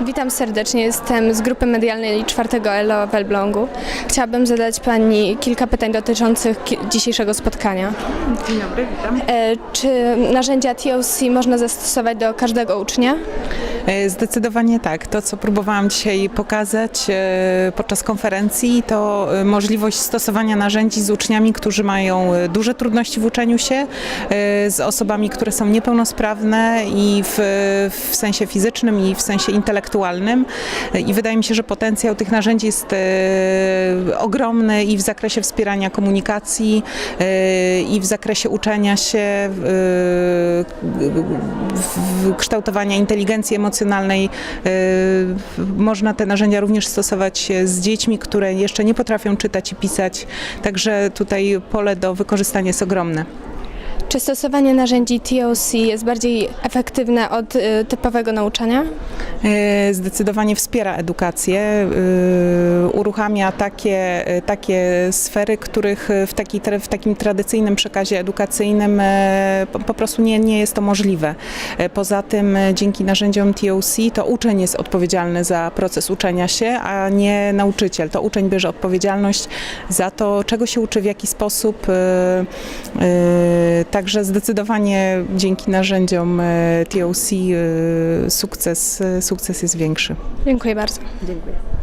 Witam serdecznie, jestem z grupy medialnej czwartego ELO w Elblągu. Chciałabym zadać Pani kilka pytań dotyczących dzisiejszego spotkania. Dzień dobry, witam. E, Czy narzędzia TOC można zastosować do każdego ucznia? E, Zdecydowanie tak. To, co próbowałam dzisiaj pokazać e, podczas konferencji, to e, możliwość stosowania narzędzi z uczniami, którzy mają duże trudności w uczeniu się, z osobami, które są niepełnosprawne i w, w sensie fizycznym, i w sensie intelektualnym. I wydaje mi się, że potencjał tych narzędzi jest ogromny i w zakresie wspierania komunikacji, i w zakresie uczenia się, kształtowania inteligencji emocjonalnej. Y, Można te narzędzia również stosować z dziećmi, które jeszcze nie potrafią czytać i pisać, także tutaj pole do wykorzystania jest ogromne. Czy stosowanie narzędzi TOC jest bardziej efektywne od e, typowego nauczania? Y, Zdecydowanie wspiera edukację, y, uruchamia takie, y, takie sfery, których w, taki, w takim tradycyjnym przekazie edukacyjnym e, po, prostu nie, nie jest to możliwe. E, Poza tym e, dzięki narzędziom TOC to uczeń jest odpowiedzialny za proces uczenia się, a nie nauczyciel. To uczeń bierze odpowiedzialność za to, czego się uczy, w jaki sposób. e, e, Także zdecydowanie dzięki narzędziom e, TOC e, sukces, sukces jest większy. Dziękuję bardzo. Dziękuję.